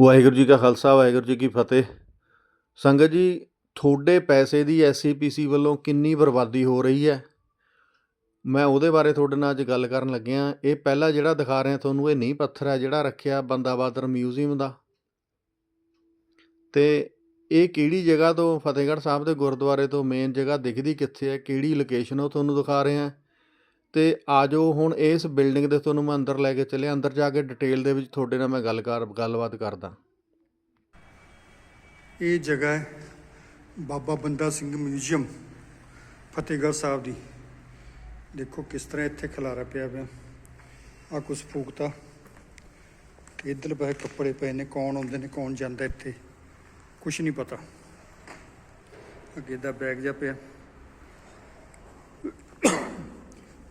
ਵਾਹਿਗੁਰੂ ਜੀ ਕਾ ਖਾਲਸਾ, ਵਾਹਿਗੁਰੂ ਜੀ ਕੀ ਫਤਿਹ। ਸੰਗਤ ਜੀ, ਤੁਹਾਡੇ ਪੈਸੇ ਦੀ ਐਸਸੀਪੀਸੀ ਵੱਲੋਂ ਕਿੰਨੀ ਬਰਬਾਦੀ ਹੋ ਰਹੀ ਹੈ? ਮੈਂ ਉਹਦੇ ਬਾਰੇ ਤੁਹਾਡੇ ਨਾਲ ਅੱਜ ਗੱਲ ਕਰਨ ਲੱਗਿਆ। ਇਹ ਪਹਿਲਾ ਜਿਹੜਾ ਦਿਖਾ ਰਿਹਾ ਤੁਹਾਨੂੰ, ਇਹ ਨੀਂਹ ਪੱਥਰ ਹੈ ਜਿਹੜਾ ਰੱਖਿਆ ਬੰਦਾ ਬਹਾਦਰ ਮਿਊਜ਼ੀਅਮ ਦਾ। ਤੇ ਇਹ ਕਿਹੜੀ ਜਗ੍ਹਾ ਤੋਂ? ਫਤਿਹਗੜ੍ਹ ਸਾਹਿਬ ਦੇ ਗੁਰਦੁਆਰੇ ਤੋਂ ਮੇਨ ਜਗ੍ਹਾ ਦਿਖਦੀ ਕਿੱਥੇ ਹੈ? ਕਿਹੜੀ ਲੋਕੇਸ਼ਨ ਉਹ ਤੁਹਾਨੂੰ ਦਿਖਾ ਰਿਹਾ। ਅਤੇ ਆ ਜਾਓ, ਹੁਣ ਇਸ ਬਿਲਡਿੰਗ ਦੇ ਤੁਹਾਨੂੰ ਮੈਂ ਅੰਦਰ ਲੈ ਕੇ ਚੱਲਿਆ। ਅੰਦਰ ਜਾ ਕੇ ਡਿਟੇਲ ਦੇ ਵਿੱਚ ਤੁਹਾਡੇ ਨਾਲ ਮੈਂ ਗੱਲ ਕਰ, ਗੱਲਬਾਤ ਕਰਦਾ। ਇਹ ਜਗ੍ਹਾ ਹੈ ਬਾਬਾ ਬੰਦਾ ਸਿੰਘ ਮਿਊਜ਼ੀਅਮ, ਫਤਿਹਗੜ੍ਹ ਸਾਹਿਬ ਦੀ। ਦੇਖੋ ਕਿਸ ਤਰ੍ਹਾਂ ਇੱਥੇ ਖਲਾਰਾ ਪਿਆ ਪਿਆ ਆ ਕੁਛ ਫੂਕਤਾ। ਤੇ ਇੱਧਰ ਪਏ ਕੱਪੜੇ ਪਏ ਨੇ, ਕੌਣ ਆਉਂਦੇ ਨੇ, ਕੌਣ ਜਾਂਦਾ ਇੱਥੇ। ਕੁਛ ਨਹੀਂ ਪਤਾ। ਅੱਗੇ ਦਾ ਬੈਗ ਜਿਹਾ ਪਿਆ।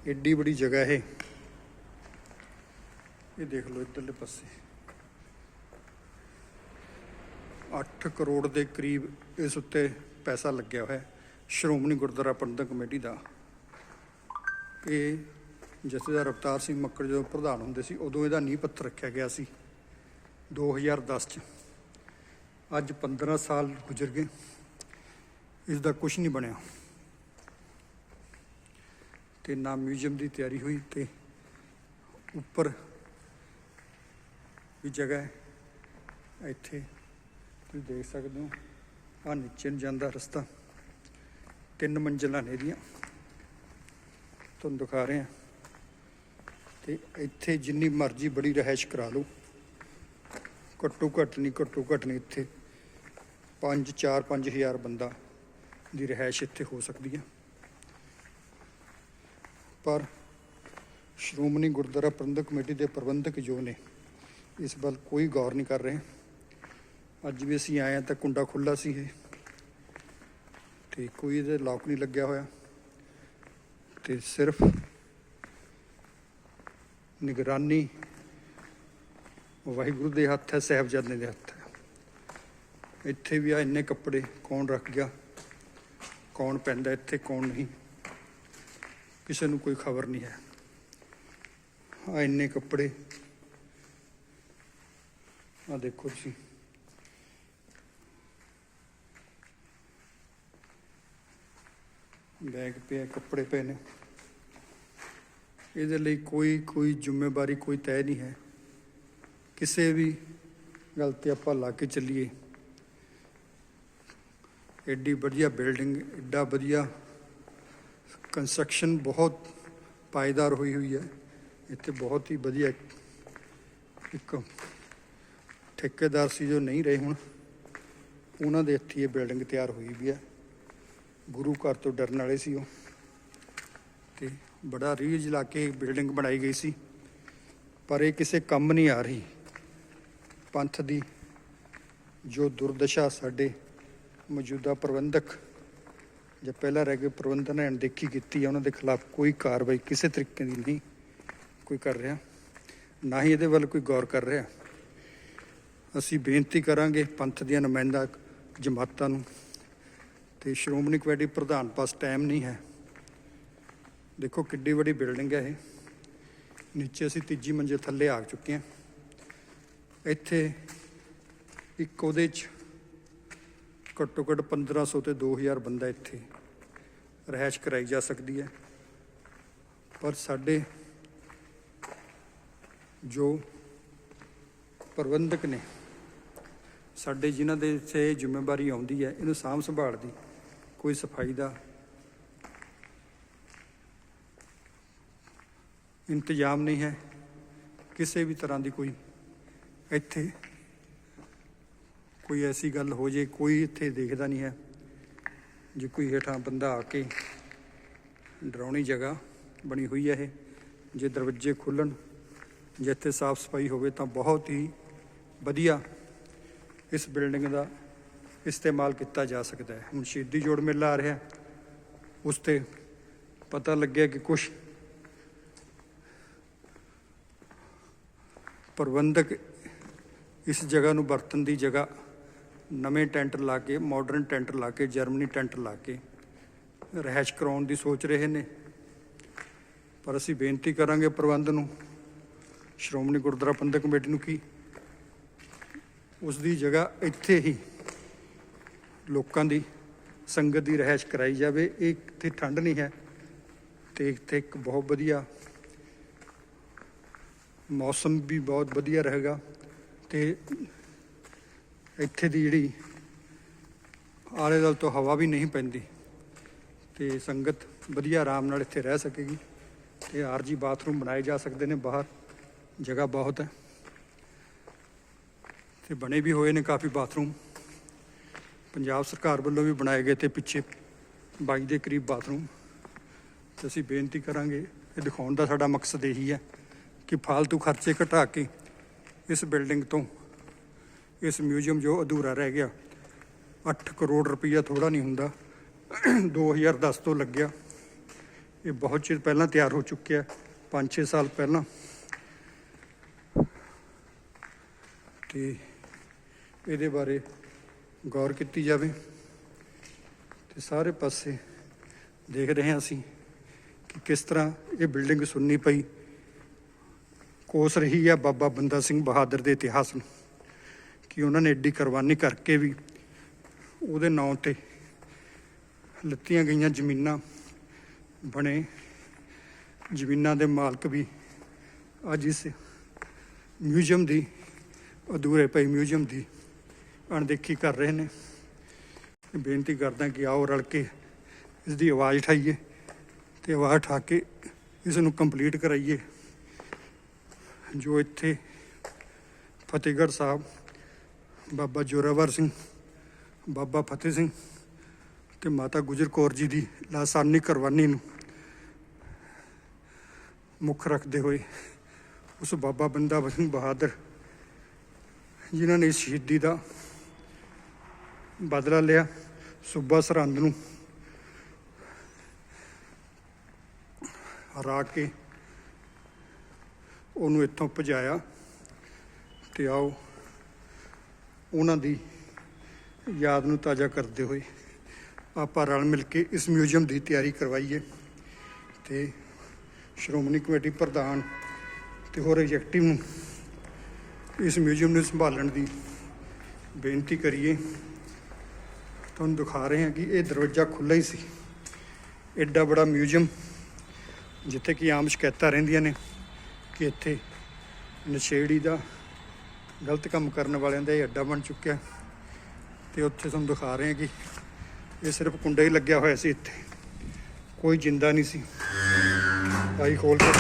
ਏਡੀ ਬੜੀ ਜਗ੍ਹਾ ਇਹ। ਇਹ ਦੇਖ ਲਓ ਇੱਧਰਲੇ ਪਾਸੇ। 8 ਕਰੋੜ ਦੇ ਕਰੀਬ ਇਸ ਉੱਤੇ ਪੈਸਾ ਲੱਗਿਆ ਹੋਇਆ ਸ਼੍ਰੋਮਣੀ ਗੁਰਦੁਆਰਾ ਪ੍ਰਬੰਧਕ ਕਮੇਟੀ ਦਾ। ਇਹ ਜਥੇਦਾਰ ਅਵਤਾਰ ਸਿੰਘ ਮੱਕੜ ਜਦੋਂ ਪ੍ਰਧਾਨ ਹੁੰਦੇ ਸੀ, ਉਦੋਂ ਇਹਦਾ ਨੀਂਹ ਪੱਥਰ ਰੱਖਿਆ ਗਿਆ ਸੀ। 2010 ਚ। ਅੱਜ 15 ਸਾਲ ਗੁਜ਼ਰ ਗਏ। ਇਸ ਦਾ ਕੁਝ ਨਹੀਂ ਬਣਿਆ। ਤੇ ਨਾ ਮਿਊਜ਼ੀਅਮ ਦੀ ਤਿਆਰੀ ਹੋਈ ਤੇ ਉੱਪਰ ਵੀ ਜਗ੍ਹਾ ਹੈ। ਇੱਥੇ ਤੁਸੀਂ ਦੇਖ ਸਕਦੇ ਹੋ। ਆ ਨੀਚੇ ਨੂੰ ਜਾਂਦਾ ਰਸਤਾ। ਤਿੰਨ ਮੰਜ਼ਿਲਾਂ ਨੇ ਦੀਆਂ ਤੁਹਾਨੂੰ ਦਿਖਾ ਰਹੇ ਆ ਤੇ ਇੱਥੇ ਜਿੰਨੀ ਮਰਜ਼ੀ ਬੜੀ ਰਹਿائش ਕਰਾ ਲਓ। ਘੱਟੋ ਘੱਟ ਨਹੀਂ, ਘੱਟੋ ਘੱਟ ਨਹੀਂ ਇੱਥੇ। 5 4 5000 ਬੰਦਾ ਦੀ ਰਹਿائش ਇੱਥੇ ਹੋ ਸਕਦੀ ਹੈ। ਪਰ ਸ਼੍ਰੋਮਣੀ ਗੁਰਦੁਆਰਾ ਪ੍ਰਬੰਧਕ ਕਮੇਟੀ ਦੇ ਪ੍ਰਬੰਧਕ ਜੋ ਨੇ, ਇਸ ਵੱਲ ਕੋਈ ਗੌਰ ਨਹੀਂ ਕਰ ਰਹੇ। ਅੱਜ ਵੀ ਅਸੀਂ ਆਏ ਹਾਂ ਤਾਂ ਕੁੰਡਾ ਖੁੱਲਾ ਸੀ ਇਹ, ਤੇ ਕੋਈ ਇਹਦੇ ਲੌਕ ਨਹੀਂ ਲੱਗਿਆ ਹੋਇਆ। ਤੇ ਸਿਰਫ ਨਿਗਰਾਨੀ ਵਾਹਿਗੁਰੂ ਦੇ ਹੱਥ ਹੈ, ਸਾਹਿਬਜ਼ਾਦੇ ਦੇ ਹੱਥ ਹੈ। ਇੱਥੇ ਵੀ ਆ, ਇੰਨੇ ਕੱਪੜੇ ਕੌਣ ਰੱਖ ਗਿਆ? ਕੌਣ ਪੈਂਦਾ ਇੱਥੇ, ਕੌਣ ਨਹੀਂ? ਕਿਸੇ ਨੂੰ ਕੋਈ ਖਬਰ ਨਹੀਂ ਹੈ। ਆ ਇੰਨੇ ਕੱਪੜੇ। ਆ ਦੇਖੋ ਤੁਸੀਂ। ਬੈਗ ਪਿਆ ਕੱਪੜੇ ਪਏ ਨੇ। ਇਹਦੇ ਲਈ ਕੋਈ ਕੋਈ ਜ਼ਿੰਮੇਵਾਰੀ, ਕੋਈ ਤੈਅ ਨਹੀਂ ਹੈ। ਕਿਸੇ ਵੀ ਗੱਲ ਤੇ ਆਪਾਂ ਲਾ ਕੇ ਚੱਲੀਏ। ਐਡੀ ਵਧੀਆ ਬਿਲਡਿੰਗ, ਐਡਾ ਵਧੀਆ ਕੰਸਟਰਕਸ਼ਨ ਬਹੁਤ ਪਾਇਦਾਰ ਹੋਈ ਹੋਈ ਹੈ। ਇੱਥੇ ਬਹੁਤ ਹੀ ਵਧੀਆ ਇੱਕ ਠੇਕੇਦਾਰ ਸੀ ਜੋ ਨਹੀਂ ਰਹੇ ਹੁਣ। ਉਹਨਾਂ ਦੇ ਹੱਥੀਂ ਇਹ ਬਿਲਡਿੰਗ ਤਿਆਰ ਹੋਈ ਵੀ ਹੈ। ਗੁਰੂ ਘਰ ਤੋਂ ਡਰਨ ਵਾਲੇ ਸੀ ਉਹ। ਤੇ ਬੜਾ ਰੀਝ ਲਾ ਕੇ ਬਿਲਡਿੰਗ ਬਣਾਈ ਗਈ ਸੀ। ਪਰ ਇਹ ਕਿਸੇ ਕੰਮ ਨਹੀਂ ਆ ਰਹੀ। ਪੰਥ ਦੀ ਜੋ ਦੁਰਦਸ਼ਾ ਸਾਡੇ ਮੌਜੂਦਾ ਪ੍ਰਬੰਧਕ ਜਾਂ ਪਹਿਲਾਂ ਰਹਿ ਗਏ ਪ੍ਰਬੰਧਨ ਨੇ ਅਣਦੇਖੀ ਕੀਤੀ ਹੈ ਉਹਨਾਂ ਦੇ ਖਿਲਾਫ ਕੋਈ ਕਾਰਵਾਈ ਕਿਸੇ ਤਰੀਕੇ ਦੀ ਨਹੀਂ ਕੋਈ ਕਰ ਰਿਹਾ। ਨਾ ਹੀ ਇਹਦੇ ਵੱਲ ਕੋਈ ਗੌਰ ਕਰ ਰਿਹਾ। ਅਸੀਂ ਬੇਨਤੀ ਕਰਾਂਗੇ ਪੰਥ ਦੀਆਂ ਨੁਮਾਇੰਦਾ ਜਮਾਤਾਂ ਨੂੰ। ਤੇ ਸ਼੍ਰੋਮਣੀ ਕਮੇਟੀ ਪ੍ਰਧਾਨ ਪਾਸ ਟਾਈਮ ਨਹੀਂ ਹੈ। ਦੇਖੋ ਕਿੱਡੀ ਵੱਡੀ ਬਿਲਡਿੰਗ ਹੈ ਇਹ। ਨੀਚੇ ਅਸੀਂ ਤੀਜੀ ਮੰਜੇ ਥੱਲੇ ਆ ਚੁੱਕੇ ਹਾਂ। ਇੱਥੇ ਇੱਕ ਉਹਦੇ ਚ ਘੱਟੋ ਘੱਟ 1500 ਤੇ 2000 ਬੰਦਾ ਇੱਥੇ ਰਹਿائش ਕਰਾਈ ਜਾ ਸਕਦੀ ਹੈ। ਪਰ ਸਾਡੇ ਜੋ ਪ੍ਰਬੰਧਕ ਨੇ, ਸਾਡੇ ਜਿਨ੍ਹਾਂ ਦੇ ਇੱਥੇ ਜ਼ਿੰਮੇਵਾਰੀ ਆਉਂਦੀ ਹੈ, ਇਹਨੂੰ ਸਾਂਭ ਸੰਭਾਲ ਦੀ ਕੋਈ ਸਫ਼ਾਈ ਦਾ ਇੰਤਜ਼ਾਮ ਨਹੀਂ ਹੈ। ਕਿਸੇ ਵੀ ਤਰ੍ਹਾਂ ਦੀ ਕੋਈ ਇੱਥੇ ਕੋਈ ਐਸੀ ਗੱਲ ਹੋ ਜੇ, ਕੋਈ ਇੱਥੇ ਦੇਖਦਾ ਨਹੀਂ ਹੈ। ਜੇ ਕੋਈ ਹੇਠਾਂ ਬੰਦਾ ਆ ਕੇ ਡਰਾਉਣੀ ਜਗ੍ਹਾ ਬਣੀ ਹੋਈ ਹੈ ਇਹ, ਜੇ ਦਰਵਾਜ਼ੇ ਖੁੱਲਣ, ਜੇ ਇੱਥੇ ਸਾਫ਼ ਸਫ਼ਾਈ ਹੋਵੇ ਤਾਂ ਬਹੁਤ ਹੀ ਵਧੀਆ ਇਸ ਬਿਲਡਿੰਗ ਦਾ ਇਸਤੇਮਾਲ ਕੀਤਾ ਜਾ ਸਕਦਾ ਹੈ। ਹੁਣ ਸ਼ਹੀਦੀ ਜੋੜ ਮੇਲਾ ਆ ਰਿਹਾ, ਉਸ ਤੇ ਪਤਾ ਲੱਗਿਆ ਕਿ ਕੁਝ ਪ੍ਰਬੰਧਕ ਇਸ ਜਗ੍ਹਾ ਨੂੰ ਵਰਤਣ ਦੀ ਜਗ੍ਹਾ ਨਵੇਂ ਟੈਂਟ ਲਾ ਕੇ ਮਾਡਰਨ ਟੈਂਟ ਲਾ ਕੇ, ਜਰਮਨੀ ਟੈਂਟ ਲਾ ਕੇ ਰਹਿਸ਼ ਕਰਾਉਣ ਦੀ ਸੋਚ ਰਹੇ ਨੇ। ਪਰ ਅਸੀਂ ਬੇਨਤੀ ਕਰਾਂਗੇ ਪ੍ਰਬੰਧ ਨੂੰ, ਸ਼੍ਰੋਮਣੀ ਗੁਰਦੁਆਰਾ ਪ੍ਰਬੰਧਕ ਕਮੇਟੀ ਨੂੰ ਕੀ ਉਸ ਦੀ ਜਗ੍ਹਾ ਇੱਥੇ ਹੀ ਲੋਕਾਂ ਦੀ ਸੰਗਤ ਦੀ ਰਹਿਸ਼ ਕਰਾਈ ਜਾਵੇ। ਇਹ ਇੱਥੇ ਠੰਡ ਨਹੀਂ ਹੈ ਤੇ ਇੱਥੇ ਇੱਕ ਬਹੁਤ ਵਧੀਆ ਮੌਸਮ ਵੀ ਬਹੁਤ ਵਧੀਆ ਰਹੇਗਾ ਤੇ ਇੱਥੇ ਦੀ ਜਿਹੜੀ ਆਲੇ ਦੁਆਲੇ ਤੋਂ ਹਵਾ ਵੀ ਨਹੀਂ ਪੈਂਦੀ ਤੇ ਸੰਗਤ ਵਧੀਆ ਆਰਾਮ ਨਾਲ ਇੱਥੇ ਰਹਿ ਸਕੇਗੀ ਤੇ ਆਰਜੀ ਬਾਥਰੂਮ ਬਣਾਏ ਜਾ ਸਕਦੇ ਨੇ ਬਾਹਰ, ਜਗ੍ਹਾ ਬਹੁਤ ਹੈ। ਤੇ ਬਣੇ ਵੀ ਹੋਏ ਨੇ ਕਾਫੀ ਬਾਥਰੂਮ। ਪੰਜਾਬ ਸਰਕਾਰ ਵੱਲੋਂ ਵੀ ਬਣਾਏ ਗਏ ਤੇ ਪਿੱਛੇ 22 ਦੇ ਕਰੀਬ ਬਾਥਰੂਮ। ਤੇ ਅਸੀਂ ਬੇਨਤੀ ਕਰਾਂਗੇ, ਇਹ ਦਿਖਾਉਣ ਦਾ ਸਾਡਾ ਮਕਸਦ ਇਹੀ ਹੈ ਕਿ ਫालतू ਖਰਚੇ ਘਟਾ ਕੇ ਇਸ ਬਿਲਡਿੰਗ ਤੋਂ ਇਸ ਮਿਊਜ਼ੀਅਮ ਜੋ ਅਧੂਰਾ ਰਹਿ ਗਿਆ। 8 ਕਰੋੜ ਰੁਪਈਆ ਥੋੜਾ ਨਹੀਂ ਹੁੰਦਾ। 2010 ਤੋਂ ਲੱਗਿਆ। ਇਹ ਬਹੁਤ ਚਿਰ ਪਹਿਲਾਂ ਤਿਆਰ ਹੋ ਚੁੱਕਿਆ। 5-6 ਸਾਲ ਪਹਿਲਾਂ। ਤੇ ਇਹਦੇ ਬਾਰੇ ਗੌਰ ਕੀਤੀ ਜਾਵੇ ਤੇ ਸਾਰੇ ਪਾਸੇ ਦੇਖ ਰਹੇ ਹਾਂ ਅਸੀਂ ਕਿ ਕਿਸ ਤਰ੍ਹਾਂ ਇਹ ਬਿਲਡਿੰਗ ਸੁੰਨੀ ਪਈ। ਕੋਸ ਰਹੀ ਹੈ ਬਾਬਾ ਬੰਦਾ ਸਿੰਘ ਬਹਾਦਰ ਦੇ ਇਤਿਹਾਸ ਨੂੰ। ਕਿ ਉਹਨਾਂ ਨੇ ਐਡੀ ਕੁਰਬਾਨੀ ਕਰਕੇ ਵੀ ਉਹਦੇ ਨਾਂ ਤੇ ਲੱਤੀਆਂ ਗਈਆਂ ਜ਼ਮੀਨਾਂ ਬਣੇ। ਜ਼ਮੀਨਾਂ ਦੇ ਮਾਲਕ ਵੀ ਅੱਜ ਇਸ ਮਿਊਜ਼ੀਅਮ ਦੀ ਅਧੂਰੇ ਪਈ ਮਿਊਜ਼ੀਅਮ ਦੀ ਅਣਦੇਖੀ ਕਰ ਰਹੇ ਨੇ। ਬੇਨਤੀ ਕਰਦਾ ਕਿ ਆਓ ਰਲ ਕੇ ਇਸ ਦੀ ਆਵਾਜ਼ ਉਠਾਈਏ ਤੇ ਆਵਾਜ਼ ਉਠਾ ਕੇ ਇਸ ਨੂੰ ਕੰਪਲੀਟ ਕਰਾਈਏ। ਜੋ ਇੱਥੇ ਫਤਿਹਗੜ੍ਹ ਸਾਹਿਬ ਬਾਬਾ ਜੋਰਾਵਰ ਸਿੰਘ, ਬਾਬਾ ਫਤਿਹ ਸਿੰਘ ਤੇ ਮਾਤਾ ਗੁਜਰ ਕੌਰ ਜੀ ਦੀ ਲਾਸਾਨੀ ਕੁਰਬਾਨੀ ਨੂੰ ਮੁੱਖ ਰੱਖਦੇ ਹੋਏ ਉਸ ਬਾਬਾ ਬੰਦਾ ਸਿੰਘ ਬਹਾਦਰ ਜਿਨ੍ਹਾਂ ਨੇ ਸ਼ਹੀਦੀ ਦਾ ਬਦਲਾ ਲਿਆ, ਸੂਬਾ ਸਰਹੰਦ ਨੂੰ ਹਰਾ ਕੇ ਉਹਨੂੰ ਇੱਥੋਂ ਭਜਾਇਆ ਤੇ ਆਓ ਉਹਨਾਂ ਦੀ ਯਾਦ ਨੂੰ ਤਾਜ਼ਾ ਕਰਦੇ ਹੋਏ ਆਪਾਂ ਰਲ ਮਿਲ ਕੇ ਇਸ ਮਿਊਜ਼ੀਅਮ ਦੀ ਤਿਆਰੀ ਕਰਵਾਈਏ ਤੇ ਸ਼੍ਰੋਮਣੀ ਕਮੇਟੀ ਪ੍ਰਧਾਨ ਤੇ ਹੋਰ ਐਗਜ਼ੈਕਟਿਵ ਨੂੰ ਇਸ ਮਿਊਜ਼ੀਅਮ ਨੂੰ ਸੰਭਾਲਣ ਦੀ ਬੇਨਤੀ ਕਰੀਏ। ਤੁਹਾਨੂੰ ਦਿਖਾ ਰਹੇ ਹਾਂ ਕਿ ਇਹ ਦਰਵਾਜ਼ਾ ਖੁੱਲ੍ਹਾ ਹੀ ਸੀ। ਐਡਾ ਬੜਾ ਮਿਊਜ਼ੀਅਮ ਜਿੱਥੇ ਕਿ ਆਮ ਸ਼ਿਕਾਇਤਾਂ ਰਹਿੰਦੀਆਂ ਨੇ ਕਿ ਇੱਥੇ ਨਸ਼ੇੜੀ ਦਾ ਗਲਤ ਕੰਮ ਕਰਨ ਵਾਲਿਆਂ ਦਾ ਇਹ ਅੱਡਾ ਬਣ ਚੁੱਕਿਆ। ਤੇ ਉੱਥੇ ਤੁਹਾਨੂੰ ਦਿਖਾ ਰਹੇ ਹਾਂ ਕਿ ਇਹ ਸਿਰਫ ਕੁੰਡਾ ਹੀ ਲੱਗਿਆ ਹੋਇਆ ਸੀ ਇੱਥੇ। ਕੋਈ ਜਿੰਦਾ ਨਹੀਂ ਸੀ। ਆਈ ਖੋਲ ਕੇ